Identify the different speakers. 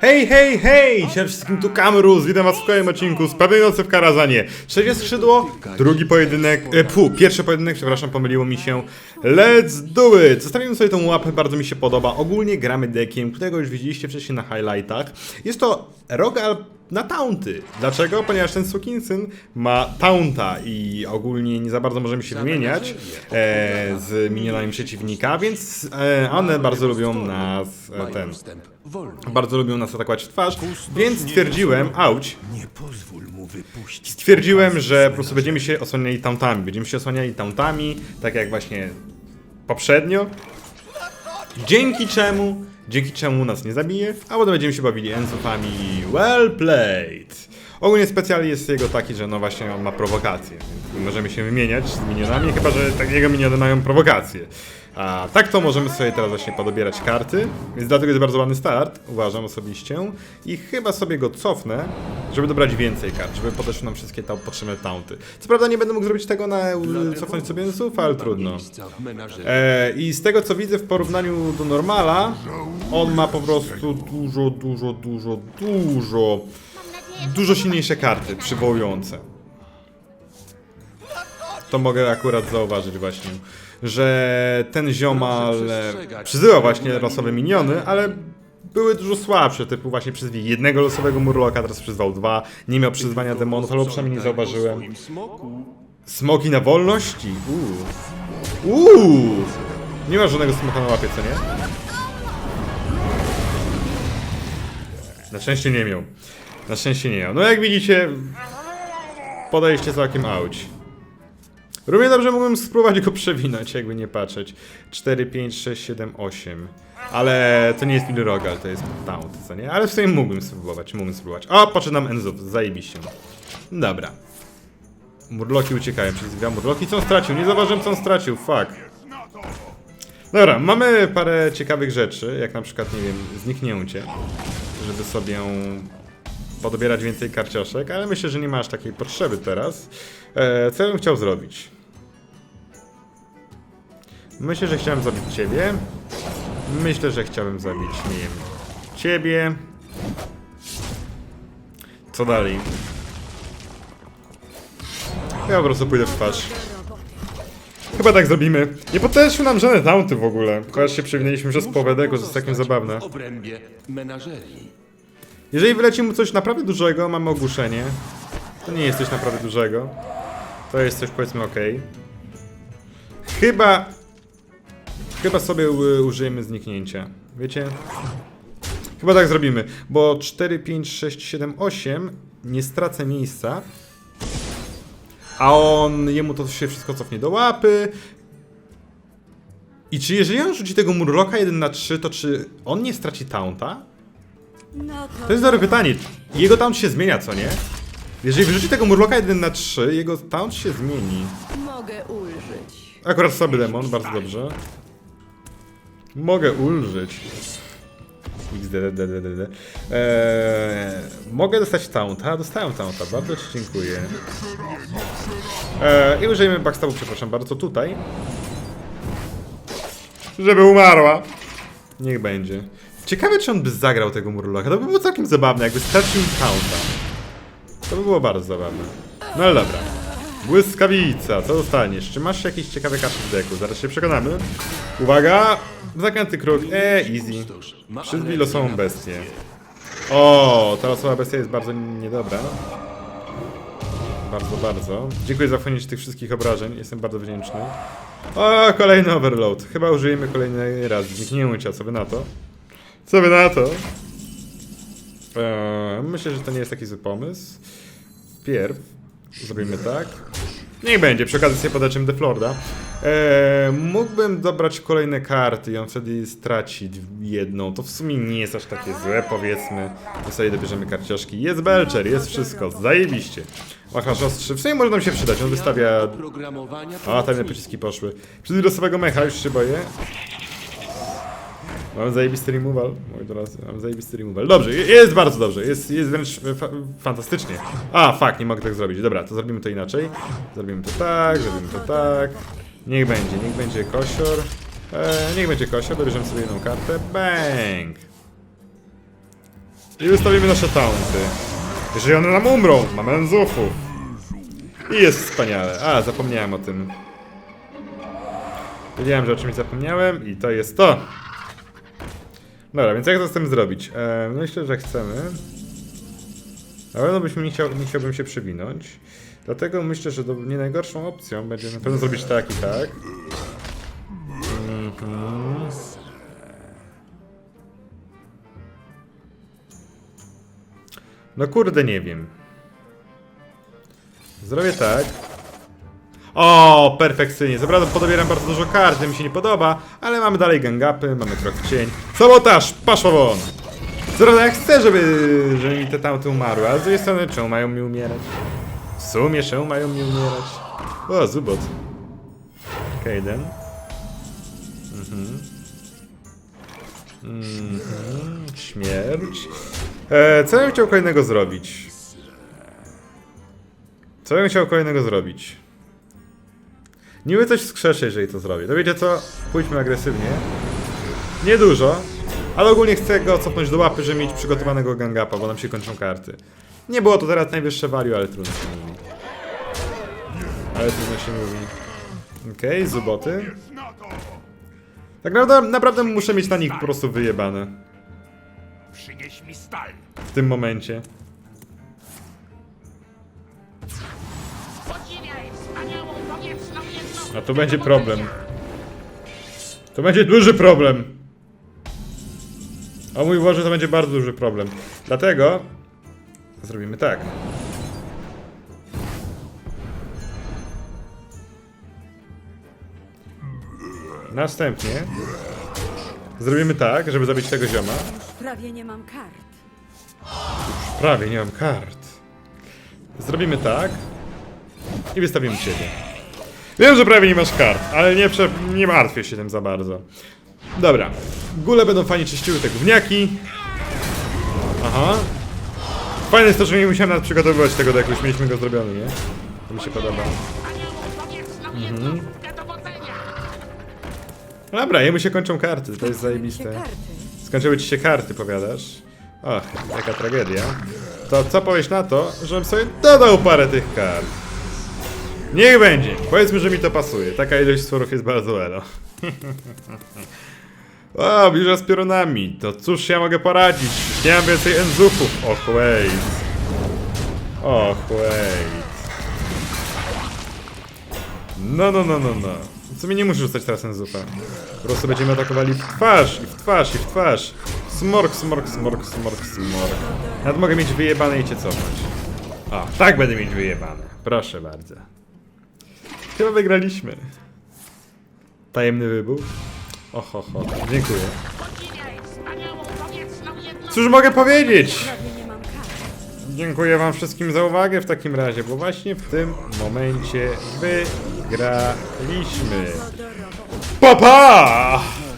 Speaker 1: Hej, hej, hej! Cześć wszystkim, tu Kamerus, witam was w kolejnym odcinku z Pewnej Nocy w Karazanie. Trzecie skrzydło, drugi pojedynek, e, pu, pierwszy pojedynek, przepraszam, pomyliło mi się. Let's do it! Zostawiłem sobie tą łapę, bardzo mi się podoba. Ogólnie gramy deckiem, którego już widzieliście wcześniej na highlightach. Jest to Rogal na taunty. Dlaczego? Ponieważ ten sukinsyn ma taunta i ogólnie nie za bardzo możemy się wymieniać e, z minionami przeciwnika, więc e, one bardzo lubią nas e, ten. Bardzo lubią nas atakować w twarz, więc stwierdziłem, auć, stwierdziłem, że po prostu będziemy się osłaniali tauntami. Będziemy się osłaniali tauntami, tak jak właśnie poprzednio. Dzięki czemu, dzięki czemu nas nie zabije, a potem będziemy się bawili enzofami well played. Ogólnie specjal jest jego taki, że no właśnie on ma prowokację, więc możemy się wymieniać z minionami, chyba że tak jego miniony mają prowokację. A tak to możemy sobie teraz właśnie podobierać karty, więc dlatego jest bardzo ładny start, uważam osobiście. I chyba sobie go cofnę, żeby dobrać więcej kart, żeby podeszły nam wszystkie tam potrzebne taunty. Co prawda nie będę mógł zrobić tego na cofnąć sobie ensów, ale trudno. E, I z tego co widzę w porównaniu do normala, on ma po prostu dużo, dużo, dużo, dużo, dużo silniejsze karty przywołujące. To mogę akurat zauważyć właśnie, że ten ziomal przyzywa właśnie losowe miniony, ale były dużo słabsze, typu właśnie przyzwij jednego losowego murloka, teraz przyzwał dwa, nie miał przyzwania demonów, albo przynajmniej nie zauważyłem. Smoki na wolności? Uuu. Uuu. Nie ma żadnego smoka na łapie, co nie? Na szczęście nie miał. Na szczęście nie miał. No jak widzicie, podejście całkiem auć. Równie dobrze mógłbym spróbować go przewinąć, jakby nie patrzeć. 4, 5, 6, 7, 8. Ale to nie jest Lil Rogal, to jest Taunt, co nie? Ale w sumie mógłbym spróbować, mógłbym spróbować. O, poczynam Enzów, zajebiście. Dobra. Murloki uciekają przez dwa murloki. Co on stracił? Nie zauważyłem, co on stracił. Fuck. Dobra, mamy parę ciekawych rzeczy, jak na przykład, nie wiem, zniknięcie, żeby sobie podobierać więcej karcioszek, ale myślę, że nie ma aż takiej potrzeby teraz. E, co ja bym chciał zrobić? Myślę, że chciałem zabić ciebie. Myślę, że chciałbym zabić, nie wiem, ciebie. Co dalej? Ja po prostu pójdę w twarz. Chyba tak zrobimy. Nie podeszły nam żadne taunty w ogóle. Chociaż się przewinęliśmy przez połowę tego, że jest całkiem zabawne. Jeżeli wyleci mu coś naprawdę dużego, mamy ogłuszenie. To nie jest coś naprawdę dużego. To jest coś powiedzmy ok. Chyba... Chyba sobie użyjemy zniknięcia. Wiecie? Chyba tak zrobimy, bo 4, 5, 6, 7, 8 nie stracę miejsca. A on, jemu to się wszystko cofnie do łapy. I czy jeżeli on rzuci tego murloka 1 na 3, to czy on nie straci taunta?
Speaker 2: No to,
Speaker 1: To jest dobre pytanie. Jego taunt się zmienia, co nie? Jeżeli wyrzuci tego murloka 1 na 3, jego taunt się zmieni.
Speaker 2: mogę ulżyć.
Speaker 1: Akurat sobie demon, bardzo dobrze. Mogę ulżyć. Eee, mogę dostać taunta? Dostałem taunta, bardzo ci dziękuję. Eee, I użyjemy backstabu, przepraszam bardzo, tutaj. Żeby umarła. Niech będzie. Ciekawe, czy on by zagrał tego Murloka. To by było całkiem zabawne, jakby stracił taunta. To by było bardzo zabawne. No ale dobra. Błyskawica, co dostaniesz? Czy masz jakieś ciekawe karty w deku? Zaraz się przekonamy. Uwaga! Zakręty kruk. E, easy. Przyzwij losową bestię. O, ta losowa bestia jest bardzo niedobra. Bardzo, bardzo. Dziękuję za wchłonięcie tych wszystkich obrażeń. Jestem bardzo wdzięczny. O, kolejny overload. Chyba użyjemy kolejny raz zniknięcia. Co wy na to? Co wy na to? Eee, myślę, że to nie jest taki zły pomysł. Pierw zrobimy tak. Niech będzie, przy okazji sobie podaczymy Deflorda. Eee, mógłbym dobrać kolejne karty i on wtedy straci jedną. To w sumie nie jest aż takie złe, powiedzmy. To sobie dobierzemy karcioszki. Jest Belcher, jest wszystko, zajebiście. Wachlarz ostrzy, w sumie może nam się przydać, on wystawia... A, tajne pociski poszły. Przez losowego mecha, już się boję. Mamy zajebisty removal. Moi drodzy, mamy zajebisty removal. Dobrze, je- jest bardzo dobrze. Jest, jest wręcz fa fantastycznie. A, fuck, nie mogę tak zrobić. Dobra, to zrobimy to inaczej. Zrobimy to tak, zrobimy to tak. Niech będzie, niech będzie kosior. E, niech będzie kosior, dobierzemy sobie jedną kartę. Bang! I wystawimy nasze taunty. Jeżeli one nam umrą, mamy Enzufów. I jest wspaniale. A, zapomniałem o tym. Wiedziałem, że o czymś zapomniałem i to jest to. Dobra, więc jak to z tym zrobić? E, myślę, że chcemy. Na pewno byśmy nie, chciał, nie chciałbym się przewinąć. Dlatego myślę, że do, nie najgorszą opcją będzie na pewno zrobić tak i tak. Mhm. No kurde, nie wiem. Zrobię tak. O, perfekcyjnie. Zabra- podobieram bardzo dużo kart, mi się nie podoba, ale mamy dalej gangapy, mamy krok w cień. Sabotaż! Paszło won! Zresztą jak chcę, żeby, żeby mi te tamte umarły, ale z drugiej strony czemu mają mi umierać? W sumie czemu mają mi umierać? O, zubot. Kaden. Mhm. Mhm. Śmierć. E, co ja bym chciał kolejnego zrobić? Co ja bym chciał kolejnego zrobić? Niby coś skrzeszę, jeżeli to zrobię. To wiecie co? Pójdźmy agresywnie. Nie dużo, ale ogólnie chcę go cofnąć do łapy, żeby mieć przygotowanego gangapa, bo nam się kończą karty. Nie było to teraz najwyższe value, ale trudno się mówi. Ale trudno się mówi. Okej, zuboty. Tak naprawdę, naprawdę muszę mieć na nich po prostu wyjebane.
Speaker 3: Przynieś mi stal.
Speaker 1: W tym momencie. A to będzie problem. To będzie duży problem. O mój Boże, to będzie bardzo duży problem. Dlatego zrobimy tak. Następnie zrobimy tak, żeby zabić tego zioma.
Speaker 2: Prawie nie mam kart.
Speaker 1: Prawie nie mam kart. Zrobimy tak i wystawimy ciebie. Wiem, że prawie nie masz kart, ale nie, prze... nie martwię się tym za bardzo. Dobra. Gule będą fajnie czyściły te gówniaki. Aha. Fajne jest to, że nie musiałem nawet przygotowywać tego deku, już mieliśmy go zrobiony, nie? To mi się podoba.
Speaker 3: Dowodzenia.
Speaker 1: Dobra, jemu się kończą karty, to jest zajebiste. Skończyły ci się karty, powiadasz? Och, jaka tragedia. To co powiesz na to, żebym sobie dodał parę tych kart? Niech będzie. Powiedzmy, że mi to pasuje. Taka ilość stworów jest bardzo elo. o, bliża z piorunami. To cóż ja mogę poradzić? Nie mam więcej enzufów. Och, wait. Och, wait. No, no, no, no, no. W sumie nie muszę rzucać teraz enzufa. Po prostu będziemy atakowali w twarz, i w twarz, i w twarz. Smork, smork, smork, smork, smork. Nawet mogę mieć wyjebane i cię cofnąć. O, tak będę mieć wyjebane. Proszę bardzo. Chyba wygraliśmy. Tajemny wybuch. Oho, ho. Dziękuję. Cóż mogę powiedzieć? Dziękuję wam wszystkim za uwagę w takim razie, bo właśnie w tym momencie wygraliśmy.
Speaker 2: Hodorowo
Speaker 1: Pa, pa!